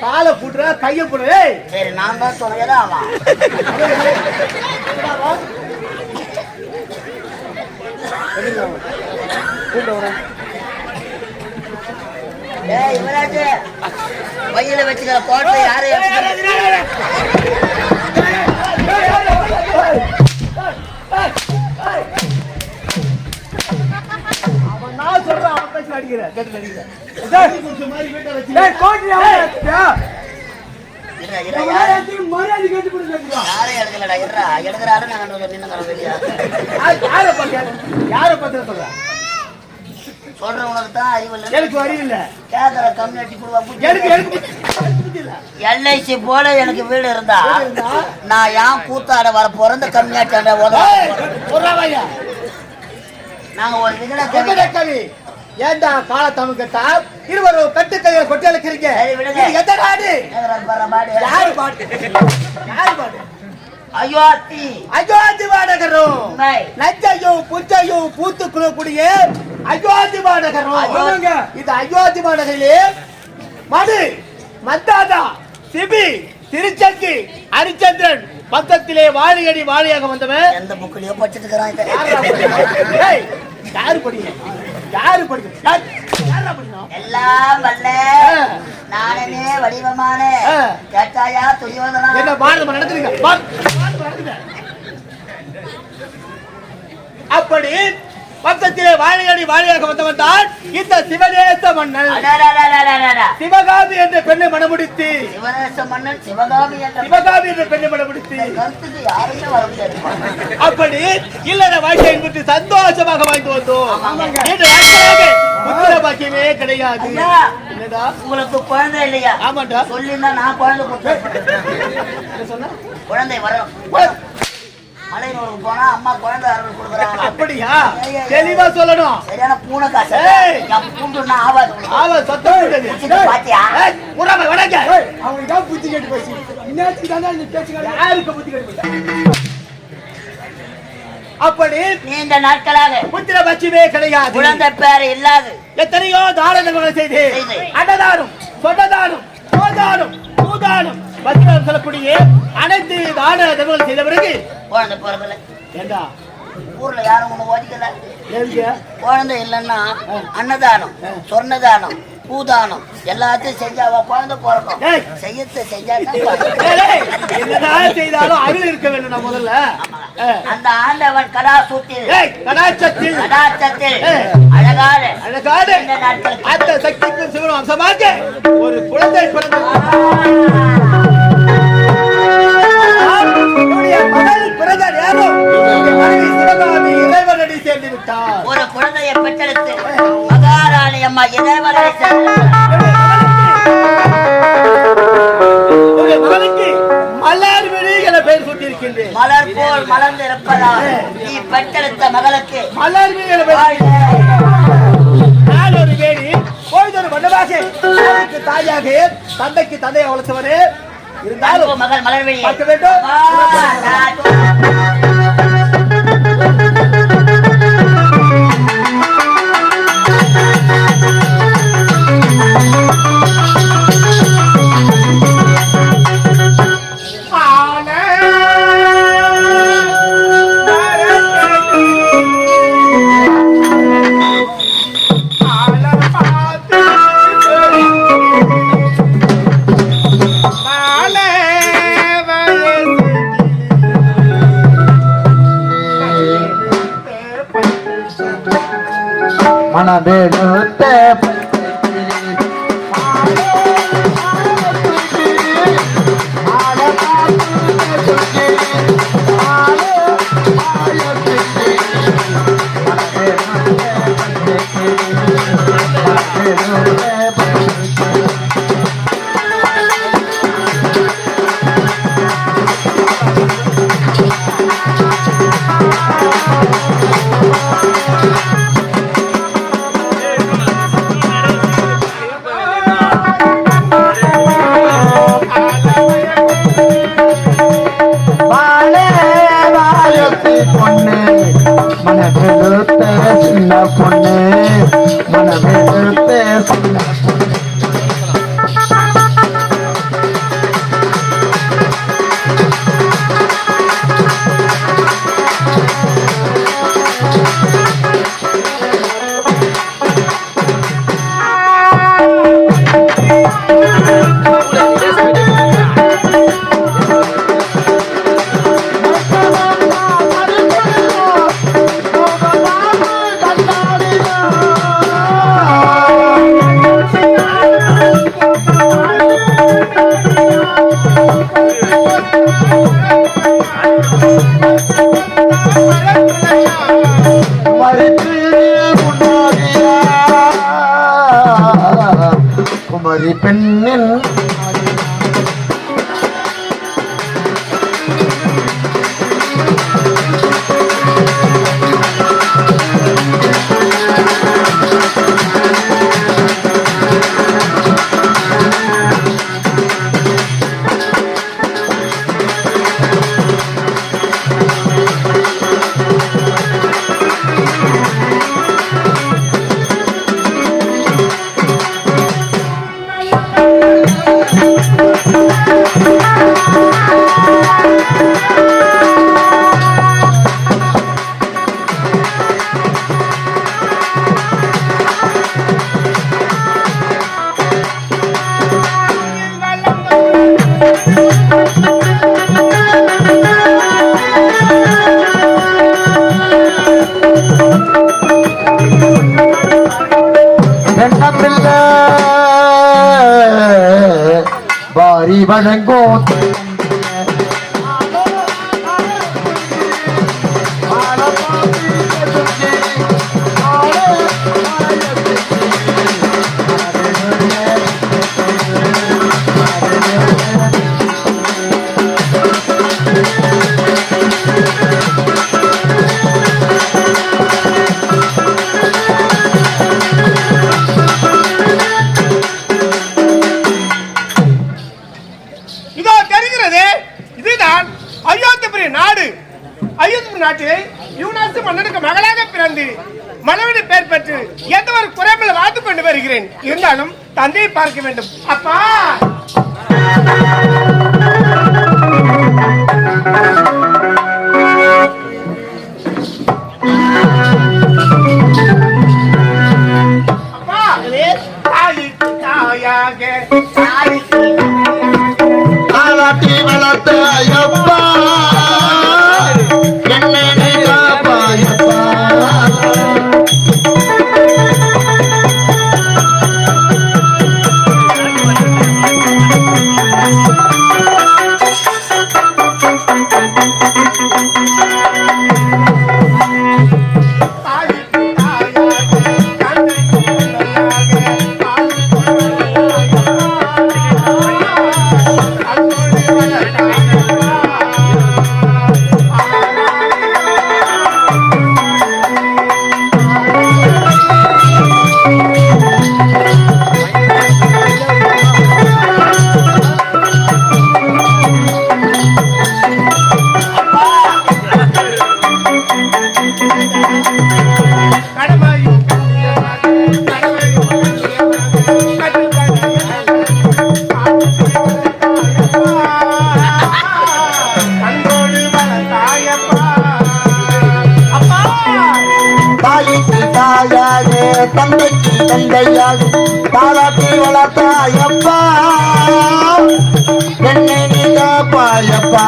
காலை புடுற கையை புடுற ஏய்! சரி நான் தான் துணையதான் ஆவான் ஏய் யுவராஜ் கையில வச்சுக்கிற கோட்டை யாரும் எடுத்துக்கிற- அவன் நான் சொல்றேன் அவன் பேசி அடிக்கிறேன் கேட்டு அடிக்கிறேன் டேய், குடிச்ச மாதிரி வீட்டை வச்சு டேய் கோட்டை இருடா, இருடா, யாரும் மரியாதை கேட்டு கொடுங்க யாரும் எடுக்கலடா இருடா எடுக்கிற ஆளு நான் கண்டு நின்று யாரை பார்த்து யாரை பார்த்து சொல்றேன்? சொல்ற உனக்கு தான் அறிவு இல்லை எனக்கு அறிவு இல்ல. கேட்கற கம்யூனிட்டி குடும்பம் எனக்கு எனக்கு புத்தி இல்ல. எல்ஐசி போல எனக்கு வீடு இருந்தா? நான் ஏன் கூத்தாட வர பிறந்த கம்யூனிட்டி உதவ நாங்க ஒரு விகட கவி ஏண்டா கால தமிழ் கேட்டா இருவரும் கட்டு கையில கொட்டி அழைக்கிறீங்க. எந்த நாடு யாரு பாட்டு யாரு அத்தி அயோத்தி. மாநகரம். உண்மை. லஞ்சையும் புஞ்சையும் பூத்து குளக்கூடிய அயோத்தி அயோத்தி. இது அயோத்தி மாநகரிலே மது மந்தாதா சிபி திருச்சங்கி ஹரிச்சந்திரன் பக்கத்திலே வாழியடி வாழியாக வந்தவன். எந்த புக்கிலையோ படிச்சுட்டு இருக்கிறான் படிக்கணும்? ஏய், யாரு படிக்கணும்? யாரு? யார்- படிக்கணும்? எல்லாம் வல்ல. நானே வடிவமான. கேட்டாயா? துரியோதனா என்ன பாரதம் நடத்துங்க. அப்படி பக்கத்திலே வாழையடி வாழையாக வந்தவன் தான் இந்த சிவநேச மன்னன். சிவகாமி என்ற பெண்ணை மணமுடித்து சிவநேச மன்னன் சிவகாமி என்ற சிவகாமி என்ற பெண்ணை முடியாது அப்படி இல்லற வாழ்க்கையை விட்டு சந்தோஷமாக வாழ்ந்து வந்தோம். புத்திர பாக்கியமே கிடையாது. உங்களுக்கு குழந்தை இல்லையா? ஆமாண்டா. சொல்லியிருந்தா நான் குழந்தை குழந்தை வரும். மலையனூருக்கு போனா அம்மா குழந்தை அறுவடை கொடுக்குறாங்க அப்படியா தெளிவா சொல்லணும் சரியான பூனை காசு ஏய். என் பூண்டுன்னா ஆவாது. அவன் சத்தம் பாத்தியா? அவனுக்கு தான் புத்தி கேட்டு போச்சு. இந்நேரத்துக்கு தானே நீ? யாருக்கு புத்தி கேட்டு? அப்படி நீண்ட நாட்களாக புத்திர பட்சியமே கிடையாது குழந்தை பேர் இல்லாது எத்தனையோ தானங்களை செய்து. அன்னதானம் சொன்னதானம் சோதானம் பூதானம் பத்திரம் சொல்லக்கூடிய அனைத்து தான தகவல் செய்த பிறகு குழந்தை பிறகுல ஏண்டா? ஊர்ல யாரும் ஒண்ணு ஓதிக்கல. குழந்தை இல்லைன்னா அன்னதானம் சொர்ணதானம் பூதானம். எல்லாத்தையும் செஞ்சா அவ குழந்தை பிறக்கும். செய்யத்தை செஞ்சா என்னதான் செய்தாலும் அருள் இருக்க வேண்டும் நான் முதல்ல. அந்த ஆண்டவன் கடா சூட்டில் ஏய், கடாட்சத்தில் கடாச்சத்தில். ஏய். அழகான அழகான அந்த சக்திக்கு சிவன் அம்சமாக ஒரு குழந்தை பிறந்தது. மலர் மலர் போல் மலர்ந்து இருப்பதால் நீ பெற்றெடுத்த மகளுக்கு மலர் நான் ஒரு வேடி மண்டபாக தாய்க்கு தாயாக தந்தைக்கு தந்தையை வளர்த்தவனே இருந்தாலும் மகள் பார்க்க வேண்டும். குமரி பெண்ணு பார்க்க வேண்டும். அப்பா தந்தார தந்தைக்கு தந்தையாக தாராட்டி வளர்த்தாயப்பா என்னை நீ காப்பாயப்பா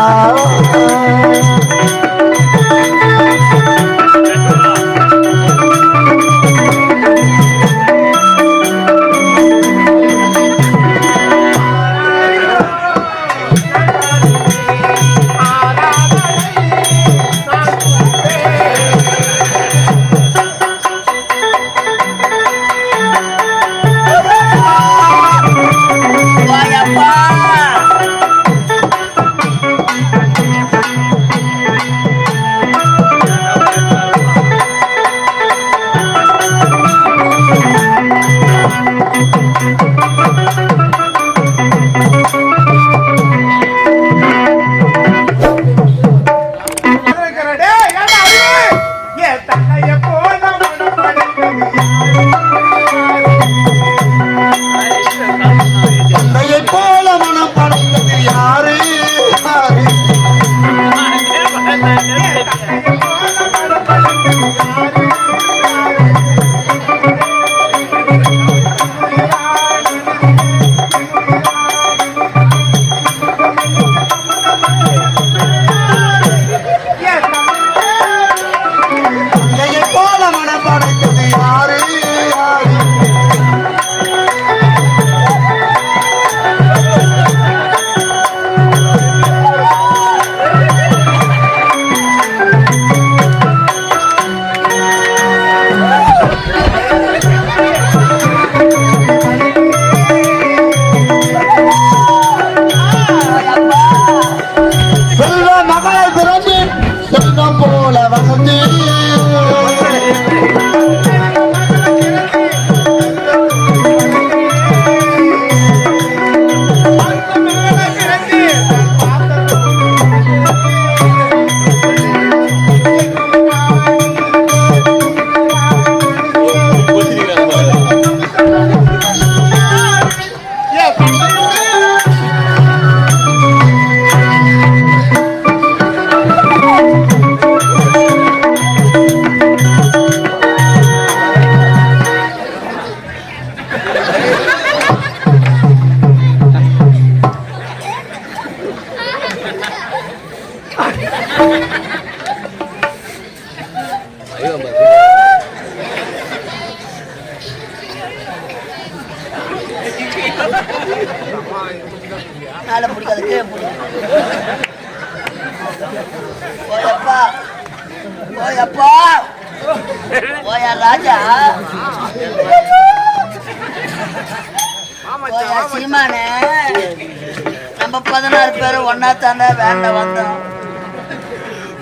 நம்ம பதினாறு பேரும் ஒன்னா தானே வேண்ட வந்தோம்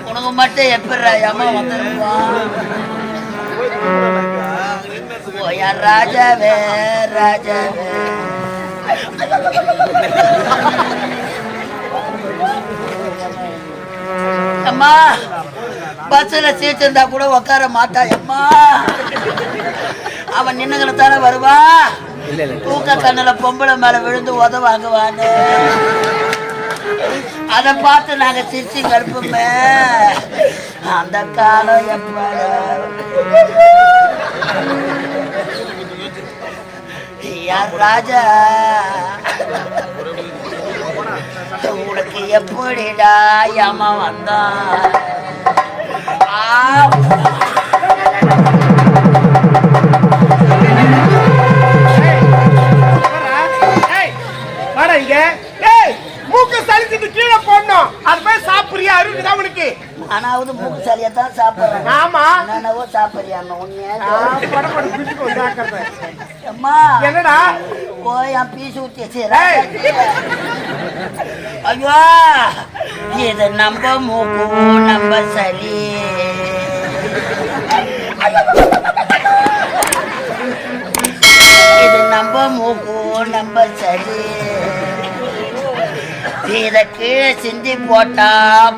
உனக்கு மட்டும் எப்படி அம்மா வந்துருப்பான் ஓயா ராஜாவே ராஜாவே. அம்மா பஸ்ஸில் சீட் இருந்தா கூட உட்கார மாட்டா. அம்மா அவன் நின்னுங்களை தானே வருவா? தூக்க கண்ணுல பொம்பளை மேல விழுந்து உத வாங்குவான்னு அதை பார்த்து நாங்க சிரிச்சு கருப்புமே அந்த காலம் எப்ப யார் ராஜா? உனக்கு எப்படிடா ஏமா வந்தான்? ஆ போடணும் அது போய் சாப்பிடுறியா? இருக்குதா உனக்கு? ஆனாவது மூக்கு சளியை தான் சாப்பிட்றேன். ஆமா. நானவோ சாப்பிட்றியாம உண்மையா என்னடா? போய் என் பீஸ் ஊத்தி. ஐயோ இது நம்ம மூக்கு நம்ம சளி. இது நம்ம மூக்கு நம்ம சளி. இத கீழே சிந்தி போட்டா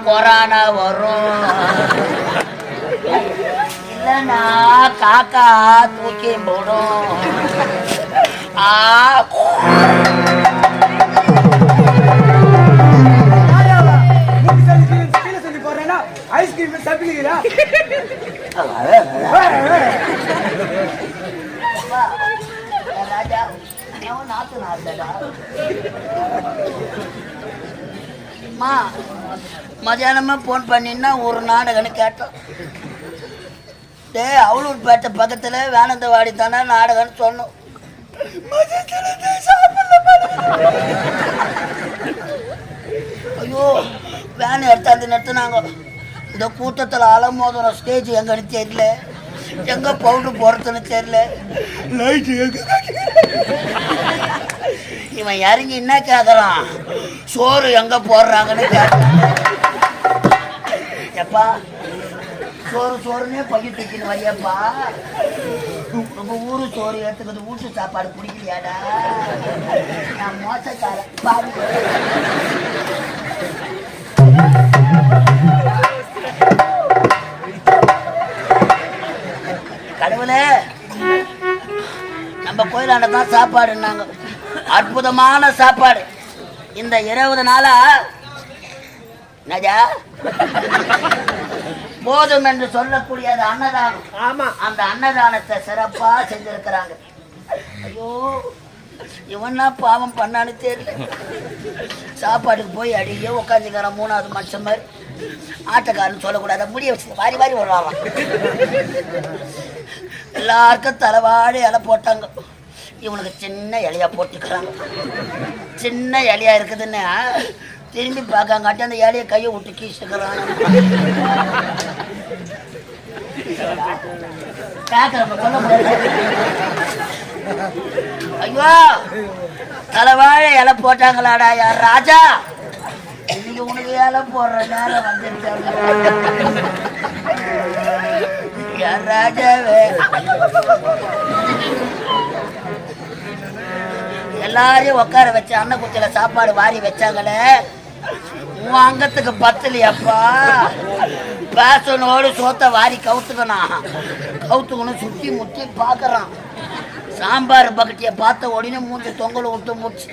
கொரோனா வரும். இல்லைன்னா காக்கா தூக்கி போடும். ஆ. ஐஸ்கிரீம் சாப்பிடுகிறா ராஜா அவன் நாத்து நாத்தடா அம்மா மதியானமாக ஃபோன் பண்ணின்னா ஒரு நாடகம்னு கேட்டோம். டே அவளூர் பேட்டை பக்கத்தில் வேனந்தவாடி தானே நாடகம்னு சொன்னோம். ஐயோ வேன் எடுத்தாந்து நிறுத்தினாங்க. இந்த கூட்டத்தில் அலமோதுற ஸ்டேஜ் எங்கன்னு தெரியல. எங்கே பவுடர் போறதுன்னு தெரியல. லைட்டு எங்க இவன் இறங்கி என்ன கேட்குறான் சோறு எங்க போடுறாங்கன்னு கேட்குறான் எப்பா சோறு சோறுனே பைய தூக்கின்னு வரியாப்பா. நம்ம ஊரு சோறு எடுத்துக்கிறது வீட்டு சாப்பாடு பிடிக்கலையாடா நான் மோசக்காரன். பாரு. கடவுளே நம்ம கோயிலாண்ட தான் சாப்பாடுன்னாங்க. அற்புதமான சாப்பாடு. இந்த இருபது நாளா நஜா போதும் என்று சொல்லக்கூடிய அந்த அன்னதானம். ஆமா. அந்த அன்னதானத்தை சிறப்பா செஞ்சிருக்கிறாங்க. ஐயோ இவனா பாவம் பண்ணான்னு தெரியல. சாப்பாட்டுக்கு போய் அடியே உட்காந்துக்கிறான் மூணாவது மனுஷன் மாதிரி. ஆட்டக்காரன் சொல்லக்கூடாது முடிய வச்சு வாரி வாரி வருவாங்க எல்லாருக்கும் தலைவாடி இலை போட்டாங்க. இவனுக்கு சின்ன இலையா போட்டுக்கிறாங்க சின்ன இலையா இருக்குதுன்னு திரும்பி பார்க்காங்காட்டி அந்த இலையை கையை விட்டு கீசுக்கிறான். ஐயோ தலைவாழை இலை போட்டாங்களாடா யார் ராஜா? இன்னைக்கு உனக்கு இலை போடுற நேரம் வந்துருக்காங்க யார் ராஜாவே. எல்லாரையும் உட்கார வச்சு அன்னக்குச்சியில சாப்பாடு வாரி வச்சாங்களே. உன் அங்கத்துக்கு பத்தலையப்பா. பேசனோடு சோத்த வாரி கவுத்துக்கணும் கவுத்துக்கணும் சுத்தி முத்தி பார்க்குறான் சாம்பார் பக்கெட்டியை பார்த்த உடனே மூஞ்சி தொங்கல் விட்டு முடிச்சு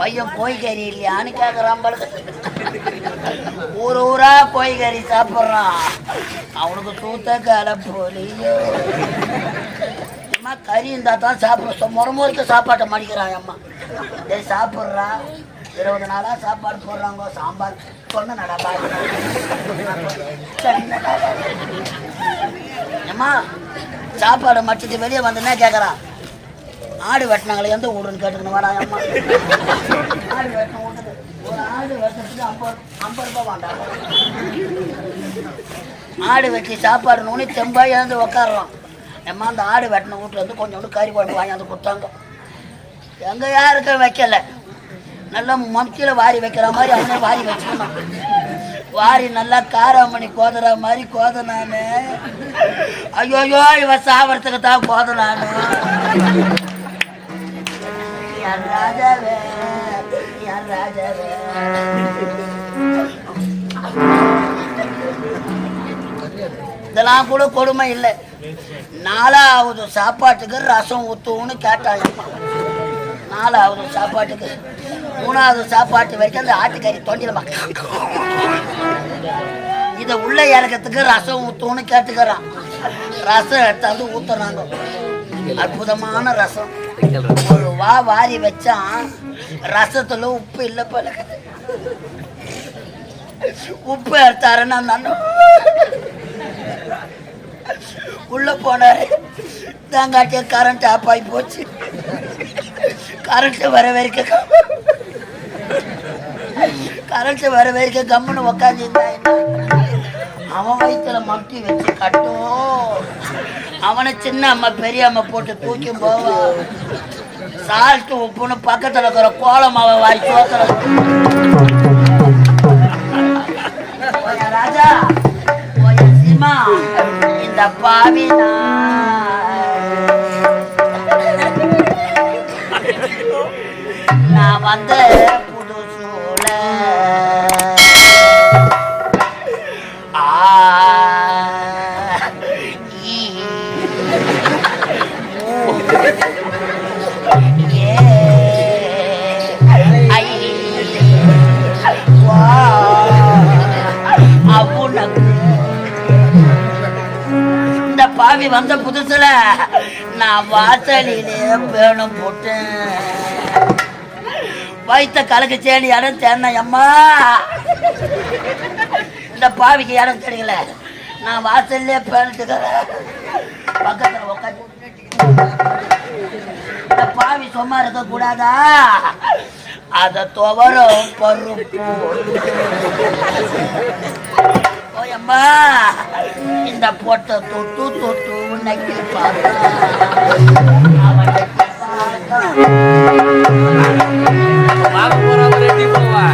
பையன் கோய்கறி இல்லையான்னு கேட்குறான் பழுது ஊர் ஊரா கோய்கறி சாப்பிட்றான். அவனுக்கு சூத்த கால போலியோ அம்மா கறி இருந்தால் தான் சாப்பிட முறமுறைக்கு சாப்பாட்டை மடிக்கிறாங்க அம்மா. டேய் சாப்பிட்றா. இருபது நாளாக சாப்பாடு போடுறாங்க சாம்பார். சொன்ன நடப்பா அம்மா சாப்பாடு மடிச்சிட்டு வெளியே வந்தேன்னா கேட்குறான் ஆடு வெட்டினாங்களே எந்த ஊருன்னு கேட்டுக்கணும் வாடா அம்மா. ஆடு வெட்டின வீட்டுக்கு ஒரு ஆடு வெட்டுறதுக்கு ஐம்பது ஐம்பது ரூபாய் வேண்டாம் ஆடு வெட்டி சாப்பாடு நூனி தெம்பா எழுந்து உக்காடுறோம் எம்மா அந்த ஆடு வெட்டின வீட்டுல இருந்து கொஞ்சோண்டு கறி குழம்பு வாங்கி வந்து கொடுத்தாங்க. எங்க யாருக்கும் வைக்கல. நல்லா மம்கில வாரி வைக்கிற மாதிரி அவனே வாரி வச்சுக்கணும். வாரி நல்லா காராமணி கோதுற மாதிரி கோதனானு. ஐயோ ஐயோ இவ சாவரத்துக்கு தான் கோதனானு. என் ராஜாவே? என் ராஜாவே? இதெல்லாம் கூட கொடுமை இல்லை. நாலாவது சாப்பாட்டுக்கு ரசம் ஊத்துவோன்னு கேட்டாங்க. நாலாவது சாப்பாட்டுக்கு. மூணாவது சாப்பாட்டு வரைக்கும் அந்த ஆட்டுக்கறி தொண்டில இதை உள்ள இறக்கத்துக்கு ரசம் ஊத்துவோன்னு கேட்டுக்கிறான். ரசம் எடுத்தாந்து ஊத்துறாங்க. அற்புதமான ரசம். ஒரு வா வாரி வச்சான் ரசத்துல உப்பு இல்லை போல உப்பு எடுத்தாருன்னா நான் உள்ள போனாரு தாங்காட்டிய கரண்ட் ஆஃப் ஆகி போச்சு. கரண்ட் வர வரைக்கும் கரண்ட் வர வரைக்கும் கம்முன்னு உக்காந்துருந்தா அவன் வயிற்றுல மட்டி வச்சு கட்டும். அவனை சின்ன அம்மா பெரிய அம்மா போட்டு தூக்கி போவான் சால்ட்டு உப்புன்னு பக்கத்துல இருக்கிற கோலமாவை வாரி சோத்துல ராஜா சீமா. இந்த பாவினா நான் வந்து இந்த வந்த புதுசுல நான் வாசலிலே வேணும் போட்டேன். வைத்த கலக்கு சேனி இடம் தேன அம்மா. இந்த பாவிக்கு இடம் தெரியல. நான் வாசல்லே பேணிட்டுக்கிறேன். பக்கத்துல உட்காந்து இந்த பாவி சும்மா இருக்க கூடாதா அத துவரம் பருப்பு போயம்மா. இந்த போட்ட தொட்டு தொட்டு உன்னைக்கு பார்த்து போவா